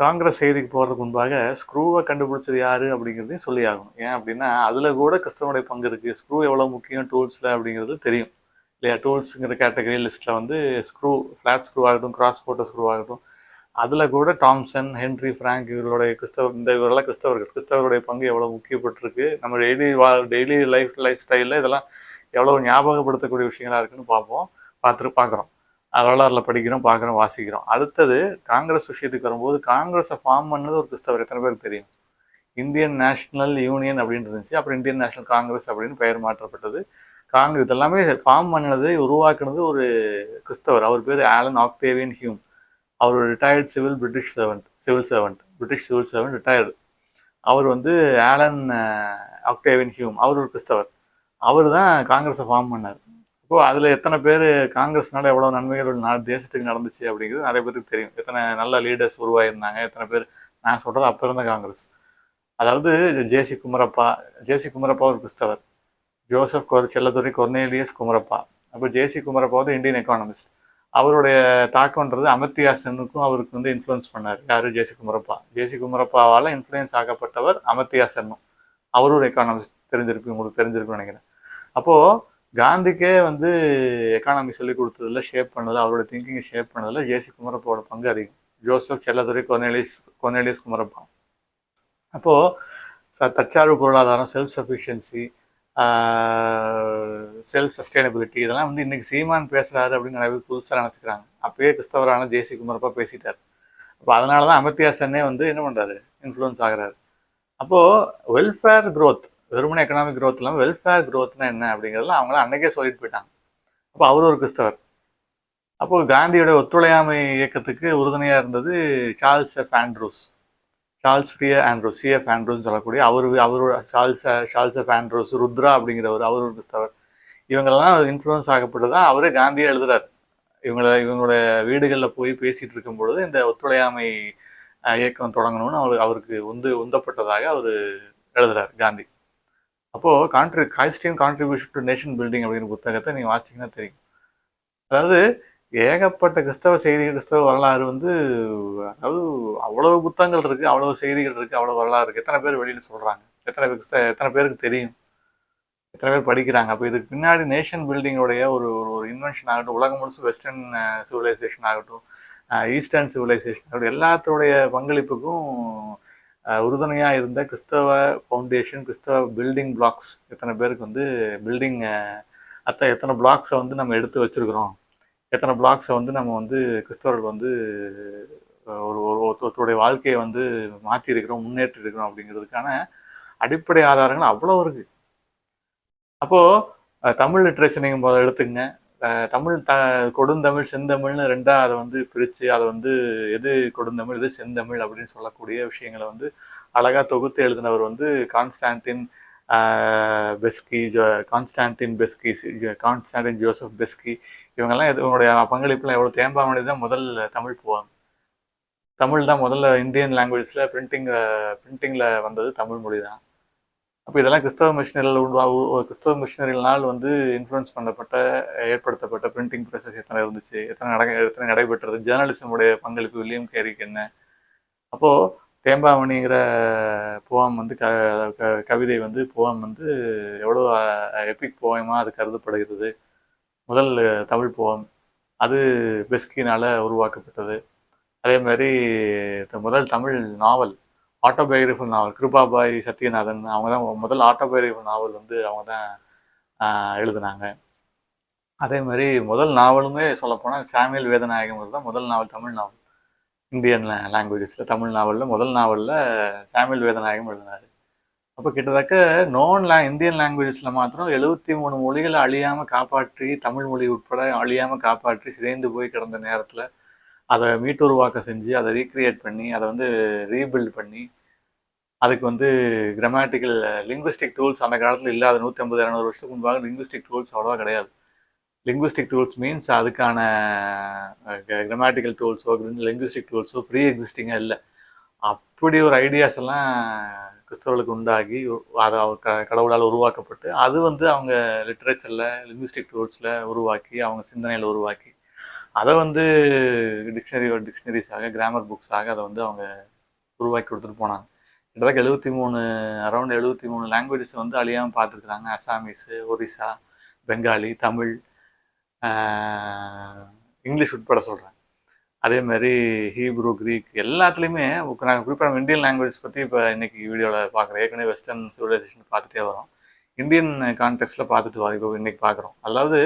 காங்கிரஸ் செய்திக்கு போகிறதுக்கு முன்பாக ஸ்க்ரூவை கண்டுபிடிச்சது யாரு அப்படிங்கிறதையும் சொல்லி ஆகணும் ஏன் அப்படின்னா அதில் கூட கிறிஸ்தவனுடைய பங்கு இருக்குது ஸ்க்ரூ எவ்வளோ முக்கியம் டூல்ஸில் அப்படிங்கிறது தெரியும். இல்லையா? டூல்ஸுங்கிற கேட்டகரி லிஸ்ட்டில் வந்து ஸ்க்ரூ ஃப்ளாட் ஸ்க்ரூ ஆகட்டும் கிராஸ் போட்ட ஸ்க்ரூ ஆகட்டும். அதில் கூட டாம்சன் ஹென்ரி ஃப்ராங்க் இவர்களுடைய கிறிஸ்தவ இந்த இவரெல்லாம் கிறிஸ்தவர்கள். கிறிஸ்தவருடைய பங்கு எவ்வளோ முக்கியப்பட்டிருக்கு. நம்ம டெய்லி வா டெய்லி லைஃப் லைஃப் ஸ்டைலில் இதெல்லாம் எவ்வளோ ஞாபகப்படுத்தக்கூடிய விஷயங்களாக இருக்குன்னு பார்ப்போம். பார்த்துட்டு பார்க்குறோம். வரலாறுல படிக்கிறோம் பார்க்குறோம் வாசிக்கிறோம். அடுத்தது காங்கிரஸ் விஷயத்துக்கு வரும்போது காங்கிரஸை ஃபார்ம் பண்ணது ஒரு கிறிஸ்தவர். எத்தனை பேருக்கு தெரியும்? இந்தியன் நேஷனல் யூனியன் அப்படின்னு இருந்துச்சு. அப்புறம் இந்தியன் நேஷனல் காங்கிரஸ் அப்படின்னு பெயர் மாற்றப்பட்டது. காங்கிரஸ் இதெல்லாமே ஃபார்ம் பண்ணது உருவாக்குனது ஒரு கிறிஸ்தவர். அவர் பேர் ஆலன் ஆக்டேவியன் ஹியூம். அவர் retired civil British servant civil servant British civil servant retired அவர் வந்து ஆலன் ஆக்டேவியன் ஹியூம். அவர் ஒரு கிறிஸ்தவர். அவர் தான் காங்கிரஸை ஃபார்ம் பண்ணார். இப்போ அதில் எத்தனை பேர் காங்கிரஸ்னால எவ்வளோ நன்மைகள் நாடு தேசத்துக்கு நடந்துச்சு அப்படிங்கிறது நிறைய பேருக்கு தெரியும். எத்தனை நல்ல லீடர்ஸ் உருவாயிருந்தாங்க எத்தனை பேர் நான் சொல்கிறது அப்போ இருந்த காங்கிரஸ். அதாவது ஜேசி குமரப்பா ஜேசி குமரப்பா ஒரு கிறிஸ்தவர். ஜோசப் கொர் செல்லத்துறை கொர்னேலியஸ் குமரப்பா. அப்போ ஜேசி குமரப்பா வந்து இந்தியன் எக்கானமிஸ்ட் அவருடைய தாக்கம்ன்றது அமர்த்தியாசனுக்கும் அவருக்கு வந்து இன்ஃப்ளூயன்ஸ் பண்ணார். யார்? ஜேசி குமரப்பா. ஜேசி குமரப்பாவால் இன்ஃப்ளூயன்ஸ் ஆக்கப்பட்டவர் அமர்த்தியாசனும் அவரோட அவரும் ஒரு எக்கானமிஸ்ட் தெரிஞ்சிருக்கு உங்களுக்கு தெரிஞ்சிருக்குன்னு நினைக்கிறேன். அப்போது காந்திக்கே வந்து எக்கானமி சொல்லி கொடுத்ததில் ஷேப் பண்ணதில் அவரோட திங்கிங்கை ஷேப் பண்ணதில் ஜேசி குமரப்பாவோட பங்கு அதிகம். Joseph Chelladurai Cornelius Cornelius Kumarappa அப்போது ச தற்சார்பு பொருளாதாரம் செல்ஃப் சஃபிஷியன்சி செல்ஃப் சஸ்டைனபிலிட்டி இதெல்லாம் வந்து இன்றைக்கி சீமான் பேசுகிறாரு அப்படின்னு நிறைய பேர் புதுசாக நினச்சிக்கிறாங்க. அப்பயே கிறிஸ்தவரான ஜேசி குமரப்பா பேசிட்டார். அப்போ அதனால தான் அமர்த்தியா சென்னே வந்து என்ன பண்ணுறாரு இன்ஃப்ளூயன்ஸ் ஆகிறாரு. அப்போது வெல்ஃபேர் க்ரோத் வெறுமனே எக்கனாமிக் க்ரோத் இல்லாமல் வெல்ஃபேர் க்ரோத்னா என்ன அப்படிங்கிறதுல அவங்கள அன்னைக்கே சொல்லிட்டு போயிட்டாங்க. அப்போ அவர் ஒரு கிறிஸ்தவர். அப்போது காந்தியோட ஒத்துழையாமை இயக்கத்துக்கு உறுதுணையாக இருந்தது Charles F Andrews. Charles Freer Andrews C F ஆண்ட்ரூஸ்னு சொல்லக்கூடிய அவர் அவரோட Charles Charles F Andrews Rudra அப்படிங்கிறவர் அவர் ஒரு கிறிஸ்தவர். இவங்கெல்லாம் இன்ஃப்ளூயன்ஸ் ஆகப்பட்டு தான் அவரே காந்தியை எழுதுறாரு. இவங்கள இவங்களோட வீடுகளில் போய் பேசிகிட்டு இருக்கும் பொழுது இந்த ஒத்துழையாமை இயக்கம் தொடங்கணும்னு அவர் அவருக்கு உந்து உந்தப்பட்டதாக அவர் எழுதுறாரு காந்தி. அப்போது country Christian contribution to nation building அப்படிங்கிற புத்தகத்தை நீங்கள் வாசிச்சீங்கன்னா தெரியும். அதாவது ஏகப்பட்ட கிறிஸ்தவ செய்தி கிறிஸ்தவ வரலாறு வந்து அதாவது அவ்வளவு புத்தகங்கள் இருக்குது அவ்வளவு செய்திகள் இருக்குது அவ்வளோ வரலாறு இருக்குது எத்தனை பேர் வெளியில் சொல்கிறாங்க எத்தனை பேர் கிறிஸ்தவ எத்தனை பேருக்கு தெரியும்? எத்தனை பேர் படிக்கிறாங்க? அப்போ இதுக்கு பின்னாடி நேஷன் பில்டிங்கோடைய ஒரு ஒரு- ஒரு இன்வென்ஷன் ஆகட்டும் உலகம் முழுசு வெஸ்டர்ன் சிவிலைசேஷன் ஆகட்டும் ஈஸ்டர்ன் சிவிலைசேஷன் ஆகட்டும் எல்லாத்தோடைய பங்களிப்புக்கும் உறுதுணையாக இருந்த கிறிஸ்தவ ஃபவுண்டேஷன் கிறிஸ்தவ பில்டிங் பிளாக்ஸ் எத்தனை பேருக்கு வந்து பில்டிங் அத்தை எத்தனை பிளாக்ஸை வந்து நம்ம எடுத்து வச்சுருக்குறோம்? எத்தனை பிளாக்ஸை வந்து நம்ம வந்து கிறிஸ்தவர்கள் வந்து ஒரு ஒரு ஒருத்தருடைய வாழ்க்கையை வந்து மாற்றி முன்னேற்றிருக்கிறோம் இருக்கிறோம் அப்படிங்கிறதுக்கான அடிப்படை ஆதாரங்கள் அவ்வளோ இருக்குது அப்போது தமிழ் லிட்ரேச்சர் நீங்கள் முதல்ல தமிழ் த கொடுந்தமிழ் செந்தமிழ்னு ரெண்டாக அதை வந்து பிரித்து அதை வந்து எது கொடுந்தமிழ் எது செந்தமிழ் அப்படின்னு சொல்லக்கூடிய விஷயங்களை வந்து அழகாக தொகுத்து எழுதினவர் வந்து Constantine Beschi Joe Constantine Beschi Constantine Constantine Joseph Beschi இவங்கெல்லாம் எது- இவங்களுடைய பங்களிப்புலாம் எவ்வளோ தேம்பாமணி தான் முதல் தமிழ் போவாங்க. தமிழ் தான் முதல்ல இந்தியன் லாங்குவேஜில் பிரிண்டிங் பிரிண்டிங்கில் வந்தது தமிழ் மொழி தான். அப்போ இதெல்லாம் கிறிஸ்தவ மிஷினரிகள் உருவா கிறிஸ்தவ மிஷினரிகளால் வந்து இன்ஃப்ளூயன்ஸ் பண்ணப்பட்ட ஏற்படுத்தப்பட்ட பிரிண்டிங் ப்ராசஸ் எத்தனை இருந்துச்சு? எத்தனை நட எத்தனை நடைபெற்றது? ஜேர்னலிசமுடைய பங்களிப்பு வில்லியம் கேரிக்கு என்ன? அப்போது தேம்பாமணிங்கிற போவம் வந்து க க- கவிதை வந்து போவம் வந்து எவ்வளோ எபிக் போயமாக அது கருதப்படுகிறது. முதல் தமிழ் போவம் அது பெஸ்கினால் உருவாக்கப்பட்டது. அதே மாதிரி முதல் தமிழ் நாவல். ஆட்டோபயோகிராஃபல் நாவல் கிருபாபாய் சத்யநாதன் அவங்க தான் முதல் ஆட்டோபயோகிராஃபல் நாவல் வந்து அவங்க தான் எழுதுனாங்க. அதே மாதிரி முதல் நாவலுமே சொல்லப்போனால் சாமியல் வேதநாயகம் தான் முதல் நாவல் தமிழ் நாவல். இந்தியன் லாங்குவேஜஸில் தமிழ் நாவலில் முதல் நாவலில் சாமியல் வேதநாயகம் எழுதினார். அப்போ கிட்டத்தட்ட நோன் லா இந்தியன் லாங்குவேஜஸில் மாத்திரம் எழுபத்தி மூணு மொழிகளை அழியாமல் காப்பாற்றி தமிழ் மொழி உட்பட அழியாமல் காப்பாற்றி சிதைந்து போய் கிடந்த நேரத்தில் அதை மீட்டுருவாக்கம் செஞ்சு அதை ரீக்ரியேட் பண்ணி அதை வந்து ரீபில்ட் பண்ணி அதுக்கு வந்து கிராமட்டிக்கல் லிங்குவிஸ்டிக் டூல்ஸ் அந்த காலத்தில் இல்லாத நூற்றி ஐம்பது இரநூறு வருஷத்துக்கு முன்பாக லிங்குவிஸ்டிக் டூல்ஸ் அவ்வளோவா கிடையாது. லிங்குவிஸ்டிக் டூல்ஸ் மீன்ஸ் அதுக்கான கிராமட்டிக்கல் டூல்ஸோ லிங்குவிஸ்டிக் டூல்ஸோ ப்ரீ எக்ஸிஸ்டிங்காக இல்லை. அப்படி ஒரு ஐடியாஸ் எல்லாம் கிறிஸ்தவர்களுக்கு உண்டாகி அதை க- கடவுளால் உருவாக்கப்பட்டு அது வந்து அவங்க லிட்ரேச்சரில் லிங்குவிஸ்டிக் டூல்ஸில் உருவாக்கி அவங்க சிந்தனையில் உருவாக்கி அதை வந்து டிக்ஷனரியோட டிக்ஷனரிஸாக கிராமர் புக்ஸாக அதை வந்து அவங்க உருவாக்கி கொடுத்துட்டு போனாங்க. கிட்டத்தட்ட எழுபத்தி மூணு அரௌண்ட் எழுபத்தி மூணு லாங்குவேஜஸ் வந்து அழியாமல் பார்த்துருக்குறாங்க. அசாமீஸு ஒரிசா பெங்காலி தமிழ் இங்கிலீஷ் உட்பட சொல்கிறேன் அதே மாதிரி ஹீப்ரூ கிரீக் எல்லாத்துலேயுமே நாங்கள் குறிப்பாக நம்ம இந்தியன் லாங்குவேஜ் பற்றி இப்போ இன்றைக்கி வீடியோவில் பார்க்குறோம். ஏற்கனவே வெஸ்டர்ன் சிவிலைசேஷன் பார்த்துட்டே வரோம். இந்தியன் கான்டெக்ட்ல பார்த்துட்டு வரோம் இப்போ இன்றைக்கி பார்க்குறோம். அதாவது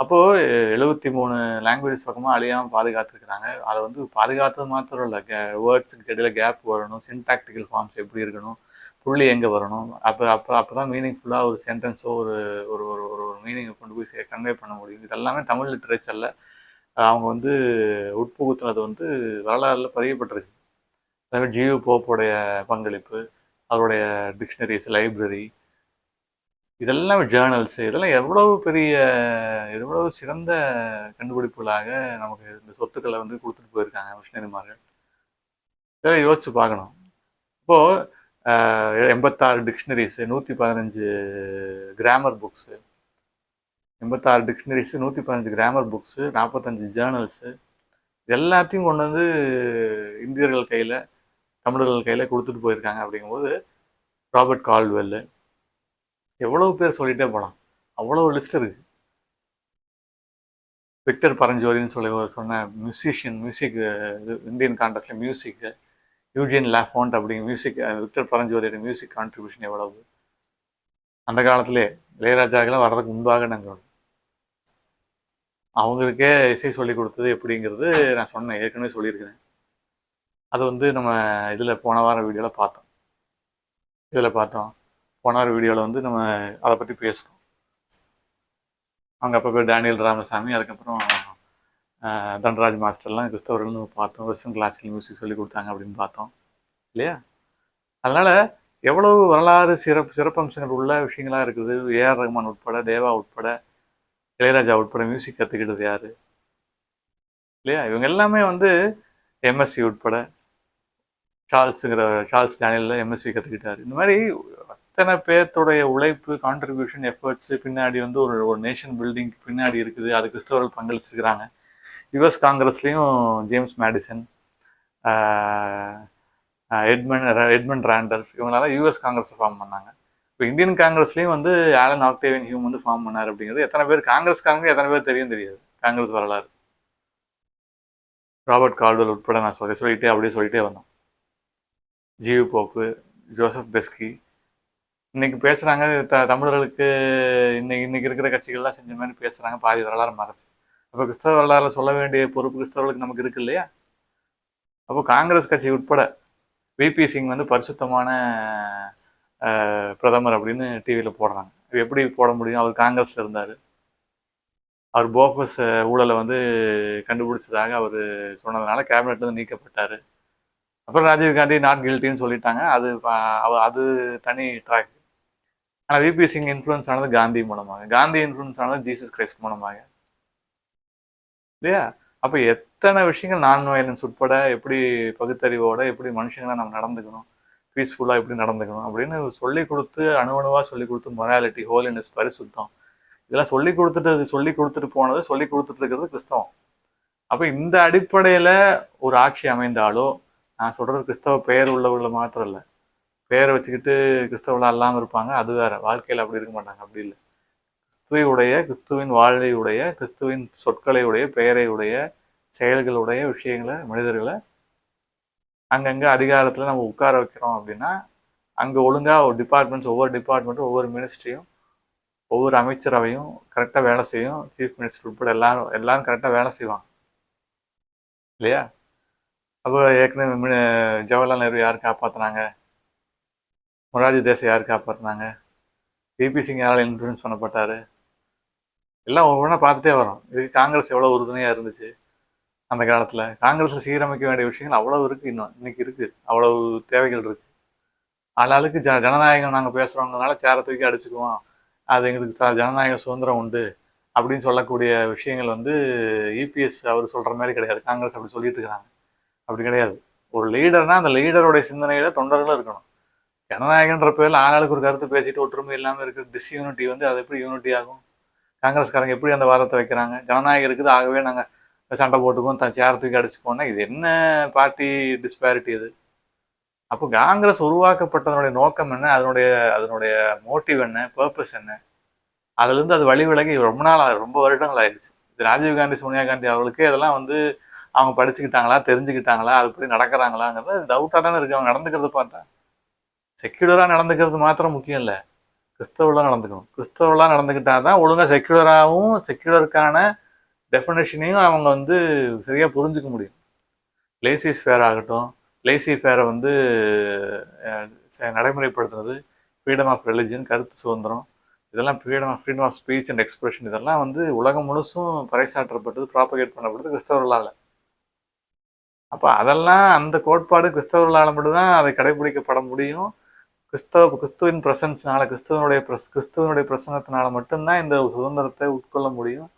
அப்போது எழுபத்தி மூணு லாங்குவேஜஸ் பக்கமாக அழியாமல் பாதுகாத்துருக்குறாங்க. அதை வந்து பாதுகாத்தது மாத்திரம் இல்லை. கே வேர்ட்ஸுக்கு இடையில கேப் வரணும். சின்டாக்டிக்கல் ஃபார்ம்ஸ் எப்படி இருக்கணும்? புள்ளி எங்கே வரணும்? அப்போ அப்போ அப்போ தான் மீனிங்ஃபுல்லாக ஒரு சென்டென்ஸோ ஒரு ஒரு ஒரு ஒரு ஒரு மீனிங்கை கொண்டு போய் சே கன்வே பண்ண முடியும். இதெல்லாமே தமிழ் லிட்ரேச்சரில் அவங்க வந்து உட்புகுத்துனது வந்து வரலாறுல பதியப்பட்டிருக்கு. அதே ஜியோ போப்போடைய பங்களிப்பு அவருடைய டிக்ஷனரிஸ் லைப்ரரி இதெல்லாம் ஜேர்னல்ஸ் இதெல்லாம் எவ்வளவு பெரிய எவ்வளவு சிறந்த கண்டுபிடிப்புகளாக நமக்கு இந்த சொத்துக்களை வந்து கொடுத்துட்டு போயிருக்காங்க மிஷினரிமார்கள் இதெல்லாம் யோசிச்சு பார்க்கணும். இப்போது எண்பத்தாறு டிக்ஷனரிஸு நூற்றி பதினஞ்சு கிராமர் புக்ஸு எண்பத்தாறு டிக்ஷனரிஸு நூற்றி பதினஞ்சு கிராமர் புக்ஸு நாற்பத்தஞ்சு ஜேர்னல்ஸு எல்லாத்தையும் கொண்டு வந்து இந்தியர்கள் கையில் தமிழர்கள் கையில் கொடுத்துட்டு போயிருக்காங்க அப்படிங்கும்போது ராபர்ட் கால்வெல்லு எவ்வளவு பேர் சொல்லிட்டே போகலாம் அவ்வளோ லிஸ்ட் இருக்கு. விக்டர் பரஞ்சோரின்னு சொல்லி சொன்ன மியூசிஷியன் மியூசிக் இந்தியன் கான்டெஸ்ட்ல மியூசிக் யூஜியன் லேஃபோண்ட் அப்படிங்கிற மியூசிக் விக்டர் பரஞ்சோரியோட மியூசிக் கான்ட்ரிபியூஷன் எவ்வளவு? அந்த காலத்திலே இளையராஜாக்கெல்லாம் வர்றதுக்கு முன்பாக நாங்கள் அவங்களுக்கே இசை சொல்லி கொடுத்தது எப்படிங்கிறது நான் சொன்னேன் ஏற்கனவே சொல்லியிருக்கிறேன். அது வந்து நம்ம இதில் போன வாரம் வீடியோவில் பார்த்தோம். இதில் பார்த்தோம். போன வார வீடியோவில் வந்து நம்ம அதை பற்றி பேசுகிறோம் அங்கே அப்போ பேர் டேனியல் ராமசாமி அதுக்கப்புறம் தண்டராஜ் தன்ராஜ் மாஸ்டர்லாம் கிறிஸ்தவர்கள்னு பார்த்தோம். வெஸ்டர்ன் கிளாசிக்கல் மியூசிக் சொல்லி கொடுத்தாங்க அப்படின்னு பார்த்தோம். இல்லையா? அதனால் எவ்வளவு வரலாறு சிறப்பு சிறப்பம்சங்கள் உள்ள விஷயங்களா இருக்குது? ஏஆர் ரஹ்மான் உட்பட தேவா உட்பட இளையராஜா உட்பட மியூசிக் கற்றுக்கிட்டது யார்? இல்லையா? இவங்க எல்லாமே வந்து எம்எஸ்சி உட்பட சார்ல்ஸுங்கிற சார்ல்ஸ் டேனியலில் எம்எஸ்சி கற்றுக்கிட்டார் இந்த மாதிரி இத்தனை பேர்த்துடைய உழைப்பு கான்ட்ரிபியூஷன் எஃபர்ட்ஸ் பின்னாடி வந்து ஒரு ஒரு நேஷன் பில்டிங் பின்னாடி இருக்குது. அது கிறிஸ்தவர்கள் பங்களிச்சிருக்கிறாங்க. US காங்கிரஸ்லேயும் James Madison Edmund Edmund Edmund Randall இவங்களால யூஎஸ் காங்கிரஸ் ஃபார்ம் பண்ணாங்க. இப்போ இந்தியன் காங்கிரஸ்லேயும் வந்து ஆலன் ஆக்டேவியன் ஹியூம் வந்து ஃபார்ம் பண்ணார் அப்படிங்கிறது எத்தனை பேர் காங்கிரஸ்காரங்க எத்தனை பேர் தெரியும் தெரியாது. காங்கிரஸ் வரலாறு. ராபர்ட் கால்வெல் உட்பட நான் சொல்லி சொல்லிட்டே அப்படியே சொல்லிட்டே வந்தோம். ஜிவி போப்பு ஜோசப் பெஸ்கி இன்னைக்கு பேசுறாங்க த தமிழர்களுக்கு இன்னைக்கு இன்னைக்கு இருக்கிற கட்சிகள்லாம் செஞ்ச மாதிரி பேசுறாங்க. பாதி வரலாறு மறைச்சு. அப்போ கிறிஸ்தவ வரலாறுல சொல்ல வேண்டிய பொறுப்பு கிறிஸ்தவர்களுக்கு நமக்கு இருக்கு இல்லையா? அப்போ காங்கிரஸ் கட்சி உட்பட விபி சிங் வந்து பரிசுத்தமான பிரதமர் அப்படின்னு டிவியில் போடுறாங்க. எப்படி போட முடியும்? அவர் காங்கிரஸில் இருந்தார். அவர் போஃபஸ் ஊழலை வந்து கண்டுபிடிச்சதாக அவர் சொன்னதுனால கேபினெட்லேருந்து நீக்கப்பட்டார். அப்புறம் ராஜீவ் காந்தி நாட் கில்ட்டின்னு சொல்லிட்டாங்க. அது அவ- அது தனி ட்ராக் ஆனால் விபி சிங் இன்ஃப்ளூயன்ஸ் ஆனது காந்தி மூலமாக. காந்தி இன்ஃப்ளூயன்ஸ் ஆனது ஜீசஸ் கிரைஸ்ட் மூலமாக. இல்லையா? அப்போ எத்தனை விஷயங்கள் நான் வயலன்ஸ் உட்பட எப்படி பகுத்தறிவோட எப்படி மனுஷங்களா நம்ம நடந்துக்கணும்? பீஸ்ஃபுல்லாக எப்படி நடந்துக்கணும்? அப்படின்னு சொல்லி கொடுத்து அணுவணுவாக சொல்லி கொடுத்து மொராலிட்டி ஹோலினஸ் பரிசுத்தம். இதெல்லாம் சொல்லி கொடுத்துட்டு சொல்லி கொடுத்துட்டு போனது சொல்லி கொடுத்துட்டு இருக்கிறது கிறிஸ்தவம். அப்போ இந்த அடிப்படையில் ஒரு ஆட்சி அமைந்தாலோ நான் சொல்கிறது கிறிஸ்தவ பெயர் உள்ளவங்கள மாத்திரம் இல்லை பெயரை வச்சுக்கிட்டு கிறிஸ்தவளாக இல்லாமல் இருப்பாங்க. அது வேற. வாழ்க்கையில் அப்படி இருக்க மாட்டாங்க. அப்படி இல்லை. கிறிஸ்துவையுடைய கிறிஸ்துவின் வாழ்வை உடைய கிறிஸ்துவின் சொற்களை உடைய பெயரை உடைய செயல்களுடைய விஷயங்களை மனிதர்களை அங்கங்கே அதிகாரத்தில் நம்ம உட்கார வைக்கிறோம் அப்படின்னா அங்கே ஒழுங்காக ஒரு டிபார்ட்மெண்ட்ஸ் ஒவ்வொரு டிபார்ட்மெண்ட்டும் ஒவ்வொரு மினிஸ்ட்ரியும் ஒவ்வொரு அமைச்சரவையும் கரெக்டாக வேலை செய்யும். சீஃப் மினிஸ்டர் உட்பட எல்லாரும் எல்லாரும் கரெக்டாக வேலை செய்வாங்க. இல்லையா? அப்போ ஏற்கனவே ஜவஹர்லால் நேரு யார் காப்பாற்றினாங்க மொராஜி தேசம் யார் காப்பாற்றினாங்க பிபி சிங் யாரால் இன்ஃப்ளூயன்ஸ் பண்ணப்பட்டார்? எல்லாம் ஒவ்வொன்றா பார்த்துட்டே வரோம். இதுக்கு காங்கிரஸ் எவ்வளோ உறுதுணையாக இருந்துச்சு அந்த காலத்தில்? காங்கிரஸை சீரமைக்க வேண்டிய விஷயங்கள் அவ்வளோ இருக்குது இன்னும். இன்றைக்கி இருக்குது அவ்வளவு தேவைகள் இருக்குது ஆளாளுக்கு ஜ ஜனநாயகம் நாங்கள் பேசுகிறவங்கனால சேரை தூக்கி அடிச்சுக்குவோம். அது எங்களுக்கு ச ஜனநாயக சுதந்திரம் உண்டு அப்படின்னு சொல்லக்கூடிய விஷயங்கள் வந்து இபிஎஸ் அவர் சொல்கிற மாதிரி கிடையாது. காங்கிரஸ் அப்படி சொல்லிட்டு இருக்கிறாங்க. அப்படி கிடையாது. ஒரு லீடர்னா அந்த லீடருடைய சிந்தனையில் தொண்டர்களும் இருக்கணும். ஜனநாயகன்ற பேரில் ஆளாளுக்கு ஒரு கருத்து பேசிட்டு ஒற்றுமை இல்லாமல் இருக்கிற டிஸ்யூனிட்டி வந்து அது எப்படி யூனிட்டி ஆகும்? காங்கிரஸ்காரங்க எப்படி அந்த வாதத்தை வைக்கிறாங்க? ஜனநாயகம் இருக்குது ஆகவே நாங்கள் சண்டை போட்டுக்குவோம் தன் சேர தூக்கி அடிச்சுக்கோன்னா இது என்ன பார்ட்டி டிஸ்பாரிட்டி இது? அப்போ காங்கிரஸ் உருவாக்கப்பட்டதனுடைய நோக்கம் என்ன? அதனுடைய அதனுடைய மோட்டிவ் என்ன? பர்பஸ் என்ன? அதுலேருந்து அது வழி விலகி ரொம்ப நாள் ரொம்ப வருடங்கள் ஆயிடுச்சு. இது ராஜீவ் காந்தி சோனியா காந்தி அவர்களுக்கு இதெல்லாம் வந்து அவங்க படிச்சுக்கிட்டாங்களா தெரிஞ்சுக்கிட்டாங்களா அதுபடி நடக்கிறாங்களாங்கிறது டவுட்டாக தானே இருக்கு. அவங்க நடந்துக்கிறத பார்த்தா. செக்யூலராக நடந்துக்கிறது மாத்திரம் முக்கியம் இல்லை. கிறிஸ்தவர்களாக நடந்துக்கணும். கிறிஸ்தவர்களாக நடந்துக்கிட்டா தான் ஒழுங்காக செக்யூலராகவும் செக்யூலருக்கான டெஃபினேஷனையும் அவங்க வந்து சரியாக புரிஞ்சுக்க முடியும். லேசிஸ் ஃபேர் ஆகட்டும். லேசி ஃபேரை வந்து ச- நடைமுறைப்படுத்துறது ஃப்ரீடம் ஆஃப் ரிலிஜன் கருத்து சுதந்திரம். இதெல்லாம் freedom of freedom of speech and expression இதெல்லாம் வந்து உலகம் முழுசும் பறைசாற்றப்பட்டது ப்ராப்பகேட் பண்ணப்பட்டது கிறிஸ்தவர்களால். அப்போ அதெல்லாம் அந்த கோட்பாடு கிறிஸ்தவர்களால் மட்டும்தான் அதை கடைபிடிக்கப்பட முடியும். கிறிஸ்தவ கிறிஸ்துவின் பிரசன்ஸ்னால கிறிஸ்துவனுடைய பிரஸ் கிறிஸ்துவனுடைய பிரசனத்தினால மட்டும்தான் இந்த சுதந்திரத்தை உட்கொள்ள முடியும்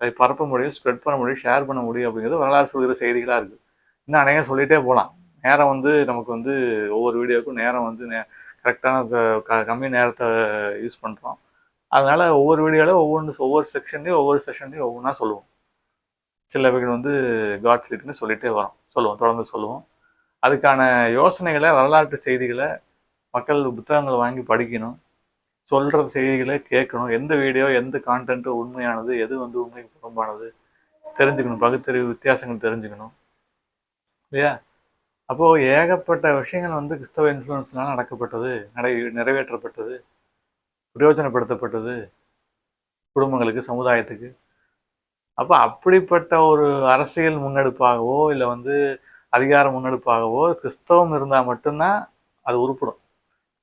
அதை பரப்ப முடியும் ஸ்ப்ரெட் பண்ண முடியும் ஷேர் பண்ண முடியும் அப்படிங்கிறது வரலாறு சொல்கிற செய்திகளாக இருக்குது இன்னும் அநேகம் சொல்லிகிட்டே போகலாம். நேரம் வந்து நமக்கு வந்து ஒவ்வொரு வீடியோக்கும் நேரம் வந்து நே கரெக்டான கம்மி நேரத்தை யூஸ் பண்ணுறோம் அதனால் ஒவ்வொரு வீடியோவில் ஒவ்வொன்று ஒவ்வொரு செக்ஷன்லேயும் ஒவ்வொரு செஷன்லேயும் ஒவ்வொன்றா சொல்லுவோம். சிலவைகள் வந்து காட் ஸ்லீட்னு சொல்லிகிட்டே வரோம். சொல்லுவோம் தொடர்ந்து சொல்லுவோம். அதுக்கான யோசனைகளை வரலாற்று செய்திகளை மக்கள் புத்தகங்களை வாங்கி படிக்கணும் சொல்கிற செய்திகளை கேட்கணும் எந்த வீடியோ எந்த கான்டென்ட்டு உண்மையானது எது வந்து உண்மைக்கு புறம்பானது தெரிஞ்சுக்கணும் பகுத்தறிவு வித்தியாசங்கள் தெரிஞ்சுக்கணும். இல்லையா? அப்போது ஏகப்பட்ட விஷயங்கள் வந்து கிறிஸ்தவ இன்ஃப்ளூயன்ஸ்னால நடக்கப்பட்டது நடை நிறைவேற்றப்பட்டது பிரயோஜனப்படுத்தப்பட்டது குடும்பங்களுக்கு சமுதாயத்துக்கு. அப்போ அப்படிப்பட்ட ஒரு அரசியல் முன்னெடுப்பாகவோ இல்லை வந்து அதிகார முன்னெடுப்பாகவோ கிறிஸ்தவம் இருந்தால் மட்டும்தான் அது உருப்படும்.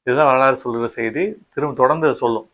இதுதான் வரலாறு சொல்கிற செய்தி. திரும்ப தொடர்ந்து சொல்லும்.